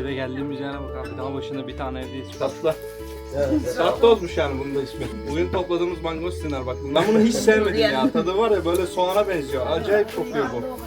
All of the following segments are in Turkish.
Köyde geldiğimiz yere bak abi dağ başında bir tane evdeyiz. Tatlı. Tatlı olmuş yani bunun da ismi. Bugün topladığımız mangostinler bak. Ben bunu hiç sevmedim ya. Tadı var ya böyle soğana benziyor. Acayip kokuyor bu.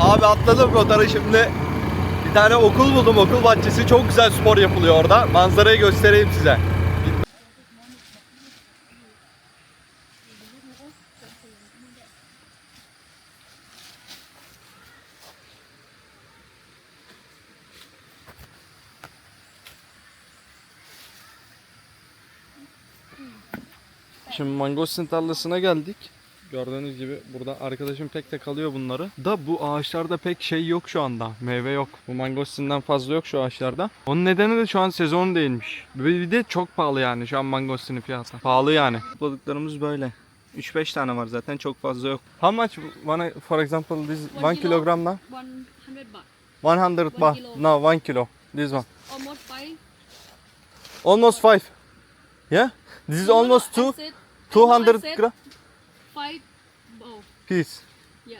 Abi atladım rotarı şimdi. Bir tane okul buldum okul bahçesi. Çok güzel spor yapılıyor orada. Manzarayı göstereyim size. Şimdi mangostin tarlasına geldik. Gördüğünüz gibi burada arkadaşım tek tek alıyor bunları. Da bu ağaçlarda pek şey yok şu anda. Meyve yok. Bu mangostinden fazla yok şu ağaçlarda. Onun nedeni de şu an sezon değilmiş. Bir de çok pahalı yani şu an mangostinin fiyatı. Pahalı yani. Topladıklarımız böyle. 3-5 tane var zaten çok fazla yok. How much one, for example this 1 One kilo. kilogram now? 100 baht. 100 baht. No 1 kilo. This one. Almost five. Almost 5. Yeah? This is almost 2 200 gram Five bowl. piece. Yes.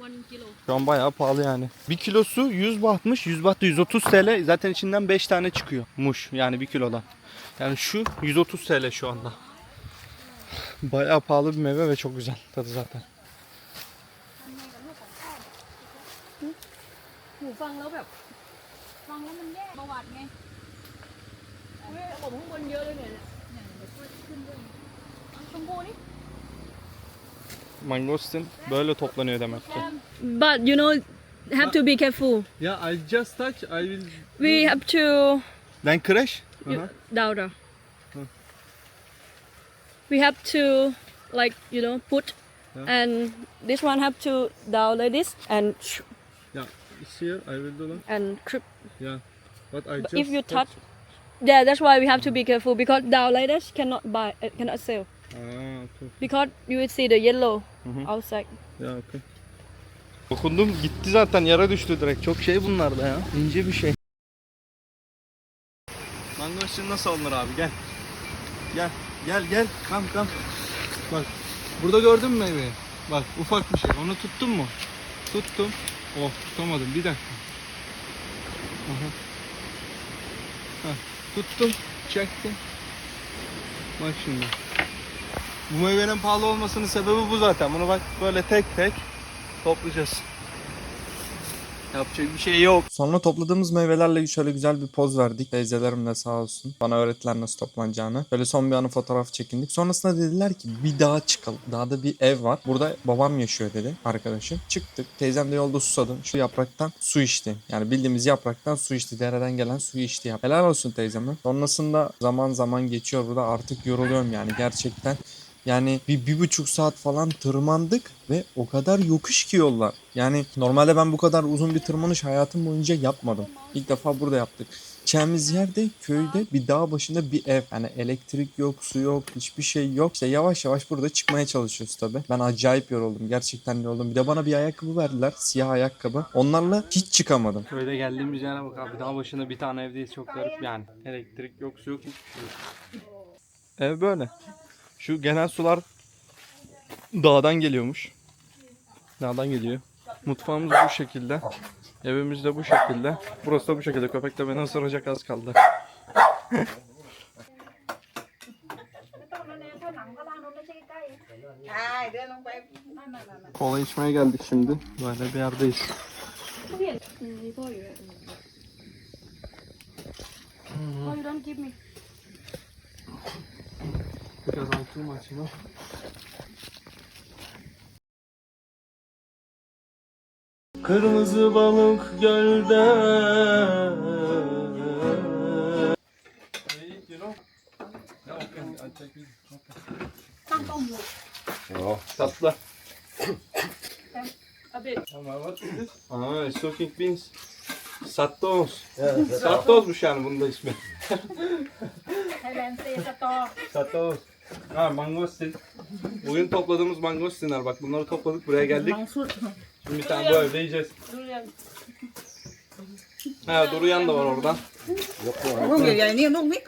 One kilo. Şu an bayağı pahalı yani. Bir kilosu 100 bahtmış. 100 baht da 130 TL. Zaten içinden 5 tane çıkıyor. Muş yani bir kilodan. Yani şu 130 TL şu anda. Bayağı pahalı bir meyve ve çok güzel tadı zaten. หูฟังแล้วแบบ ฟังแล้วมันแย่ประวัติไงเฮ้ยผมข้างบนเยอะเลยเนี่ย Mangostin böyle toplanıyor demek ki. But you know have to be careful Yeah, I just touch. I will. we have to Then crash. down down we have to like you know put Yeah. and this one have to down like this and sh- Yeah, it's here. I will do that. and crip Yeah, but I But if you touch, yeah, that's why we have to be careful because down like this cannot buy, uh, cannot sell Aa, okay. because you will see the yellow Mhm. outside. Ya okey. Dokundum gitti zaten yara düştü direkt. Çok şey bunlar da ya. İnce bir şey. Mangostin nasıl alınır abi gel. Gel gel gel kam kam. Bak burada gördün mü meyveyi? Bak ufak bir şey. Onu tuttun mu? Tuttum. Oh tutamadım bir dakika. Aha. Heh, tuttum. Çektim. Bak şimdi. Bu meyvenin pahalı olmasının sebebi bu zaten. Bunu bak böyle tek tek toplayacağız. Yapacak bir şey yok. Sonra topladığımız meyvelerle şöyle güzel bir poz verdik. Teyzelerim de sağ olsun. Bana öğrettiler nasıl toplanacağını. Böyle son bir anı fotoğraf çekindik. Sonrasında dediler ki bir dağa çıkalım. Dağda bir ev var. Burada babam yaşıyor dedi arkadaşım. Çıktık. Teyzem de yolda susadı. Şu yapraktan su içti. Yani bildiğimiz yapraktan su içti. Dereden gelen suyu içti. Yap. Helal olsun teyzeme. Sonrasında zaman zaman geçiyor burada. Artık yoruluyorum yani gerçekten. Yani bir, bir buçuk saat falan tırmandık ve o kadar yokuş ki yollar. Yani normalde ben bu kadar uzun bir tırmanış hayatım boyunca yapmadım. İlk defa burada yaptık. Gideceğimiz yerde köyde bir dağ başında bir ev. Yani elektrik yok, su yok, hiçbir şey yok. İşte yavaş yavaş burada çıkmaya çalışıyoruz tabii. Ben acayip yoruldum. Gerçekten yoruldum. Bir de bana bir ayakkabı verdiler. Siyah ayakkabı. Onlarla hiç çıkamadım. Köyde geldiğimiz yere bak abi. Dağ başında bir tane evdeyiz. Çok garip yani. Elektrik yok, su yok, hiçbir şey yok. Ev böyle. Şu genel sular dağdan geliyormuş. Dağdan geliyor. Mutfağımız bu şekilde. Evimiz de bu şekilde. Burası da bu şekilde. Köpek de beni ısıracak az kaldı. Kola içmeye geldik şimdi. Böyle bir yerdeyiz. Oh, much, you know. Kırmızı balık gölde. Tatlı. A bit. Ama what is this? Aa, soaking beans. Sattoz. Sattozmuş yani bunun da ismi. Sattoz. Ha mangostin. Bugün topladığımız mangostinler bak bunları topladık buraya geldik. Şimdi bir tane bu evde yiyeceğiz. Ha duruyan da var hiểu vậy nhiều không biết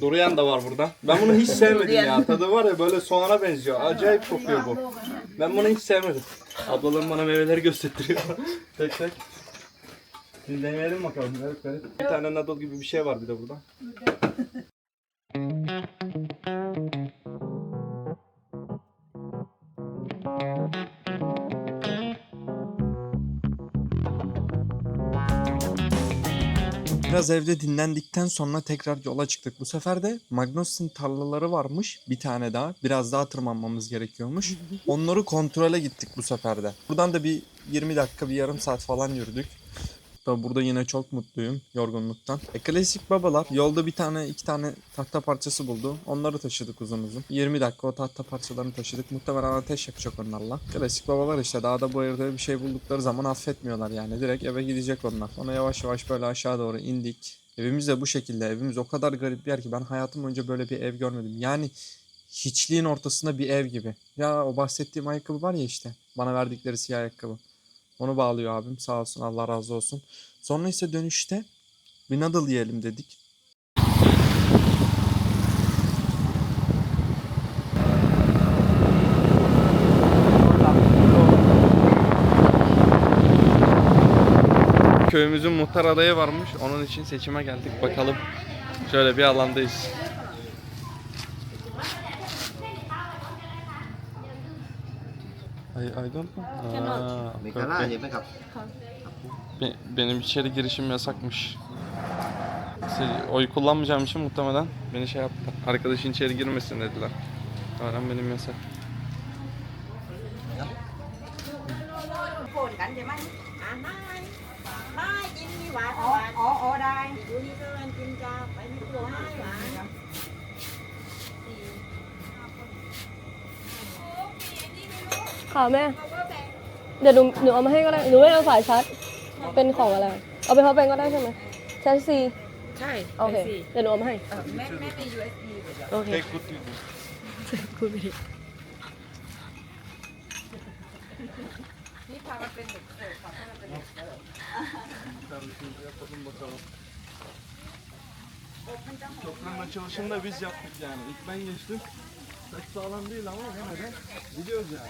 Duruyan da var burada. Ben bunu hiç sevmedim ya. Tadı var ya böyle soğana benziyor. Acayip kokuyor bu. Ben bunu hiç sevmedim. Ablalarım bana meyveleri gösteriyor. tek tek. Şimdi deneyelim bakalım. Evet, evet. Bir tane nadal gibi bir şey var bir de burada. Biraz evde dinlendikten sonra tekrar yola çıktık. Bu sefer de Magnus'un tarlaları varmış. Bir tane daha. Biraz daha tırmanmamız gerekiyormuş. Onları kontrole gittik bu sefer de. Buradan da bir 20 dakika, bir yarım saat falan yürüdük. Da burada yine çok mutluyum yorgunluktan. E, babalar yolda bir tane iki tane tahta parçası buldu. Onları taşıdık uzun uzun. 20 dakika o tahta parçalarını taşıdık. Muhtemelen ateş yakacak onlarla. Klasik babalar işte dağda bu evde bir şey buldukları zaman affetmiyorlar yani. Direkt eve gidecek onlar. Sonra yavaş yavaş böyle aşağı doğru indik. Evimiz de bu şekilde. Evimiz o kadar garip bir yer ki ben hayatım boyunca böyle bir ev görmedim. Yani hiçliğin ortasında bir ev gibi. Ya o bahsettiğim ayakkabı var ya işte. Bana verdikleri siyah ayakkabı. Onu bağlıyor abim sağ olsun Allah razı olsun. Sonra ise dönüşte bir noodle yiyelim dedik. Köyümüzün muhtar adayı varmış. Onun için seçime geldik. Bakalım. Şöyle bir alandayız. I, I don't know. Aa, ah, yemek yap. be- benim içeri girişim yasakmış. Se- Oy kullanmayacağım için muhtemelen beni şey yaptı. Arkadaşın içeri girmesin dediler. Aynen benim yasak. Ồ. ค่ะแม่ เดี๋ยวหนูหนูเอามาให้ก็ได้ หนูไม่เอาสายชาร์จ เป็นของอะไร เอาไปพับแบงก็ได้ใช่ไหมชาร์จซีใช่โอเค เดี๋ยวหนูเอามาให้เออแม่แม่เป็น USB โอเค Tek kutluydu. คุยไปดินี่พามันเป็นเด็กเสิร์ฟค่ะพามันเป็นเด็กเสิร์ฟ Toplanma çalışını da biz yaptık yani. İlk ben geçtim. Çok sağlam değil ama yine de gidiyoruz yani.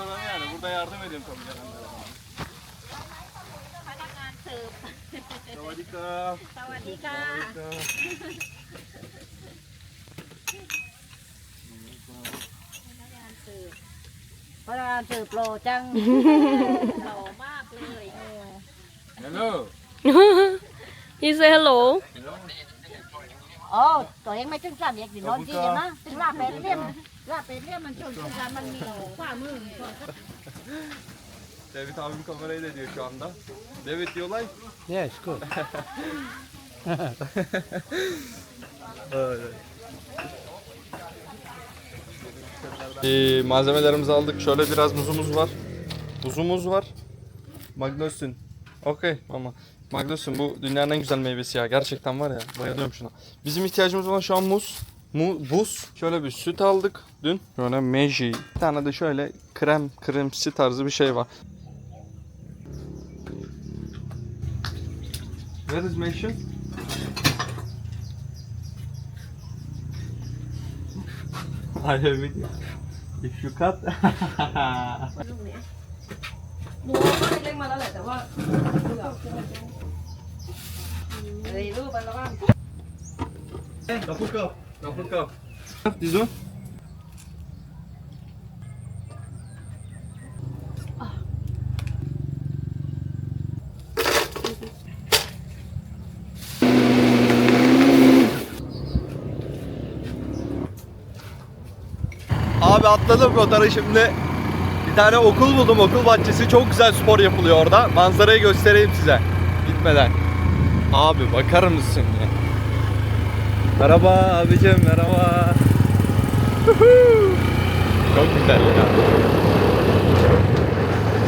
Restoran yani. Burada yardım ediyorum tabii gelenlere. พนักงานเสิร์ฟ Sawadika. สวัสดีค่ะ พนักงานเสิร์ฟโปรจัง หล่อมากเลยเออ Hello. he say hello อ๋อตัวเองไม่ถึงสามเอกดินอนที่เดียวนะถึงลาเป็ดเลี่ยม ลาเป็ดเลี่ยมมันชนกันมันมีขวามือ David abim kamerayı da diyor şu anda. David you like? yes good Ee, malzemelerimizi aldık. Şöyle biraz muzumuz var. Buzumuz var. Magnus'un. Okey ama. Magnus'un bu dünyanın en güzel meyvesi ya. Gerçekten var ya. Bayılıyorum şuna. Bizim ihtiyacımız olan şu an muz. Mu, buz. Şöyle bir süt aldık dün. Şöyle meji. Bir tane de şöyle krem, kremsi tarzı bir şey var. Where is meji? I have it. If you cut. หนูเอาเล็กมาแล้วแหละแต่ว่า เฮ้ยรูปมันแล้วว่า Kapı kap. Kapı kap. Dizo. Abi atladım kotarı şimdi. Bir tane okul buldum okul bahçesi. Çok güzel spor yapılıyor orada. Manzarayı göstereyim size. Gitmeden. Abi bakar mısın ya? Merhaba abicim merhaba. Çok güzel ya.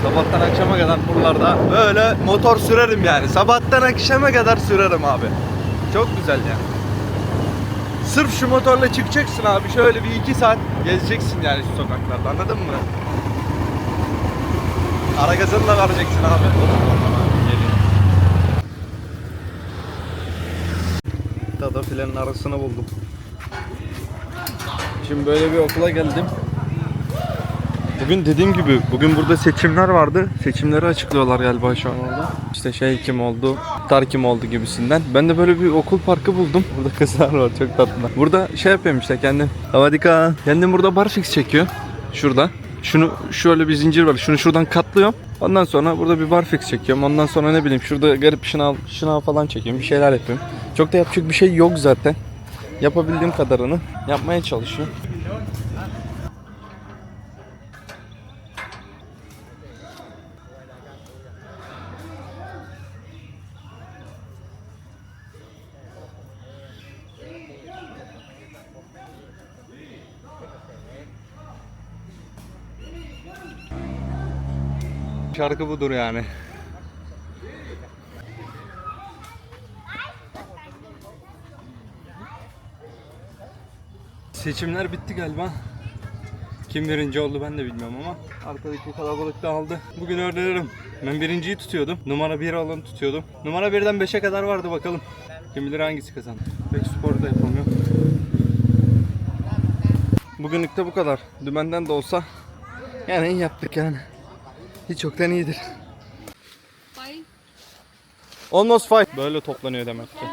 Sabahtan akşama kadar buralarda böyle motor sürerim yani. Sabahtan akşama kadar sürerim abi. Çok güzel ya. Sırf şu motorla çıkacaksın abi. Şöyle bir iki saat gezeceksin yani şu sokaklarda anladın mı? Ara gazını da vereceksin abi. Tada filenin arasını buldum. Şimdi böyle bir okula geldim. Bugün dediğim gibi bugün burada seçimler vardı. Seçimleri açıklıyorlar galiba şu an orada. İşte şey kim oldu, tar kim oldu gibisinden. Ben de böyle bir okul parkı buldum. Burada kızlar var çok tatlı. Burada şey yapıyorum işte kendim. Havadika. Kendim burada barfix çekiyor. Şurada. Şunu şöyle bir zincir var. Şunu şuradan katlıyorum. Ondan sonra burada bir barfix çekiyorum. Ondan sonra ne bileyim şurada garip şınav, şınav falan çekiyorum. Bir şeyler yapıyorum. Çok da yapacak bir şey yok zaten. Yapabildiğim kadarını yapmaya çalışıyorum. Şarkı budur yani. Seçimler bitti galiba. Kim birinci oldu ben de bilmiyorum ama arkadaki kalabalık da aldı. Bugün öğrenirim. Ben birinciyi tutuyordum. Numara 1 olanı tutuyordum. Numara 1'den 5'e kadar vardı bakalım. Kim bilir hangisi kazandı. Pek spor da yapamıyor. Bugünlük de bu kadar. Dümenden de olsa yani iyi yaptık yani. Hiç çoktan iyidir. Almost five. Böyle toplanıyor demek ki.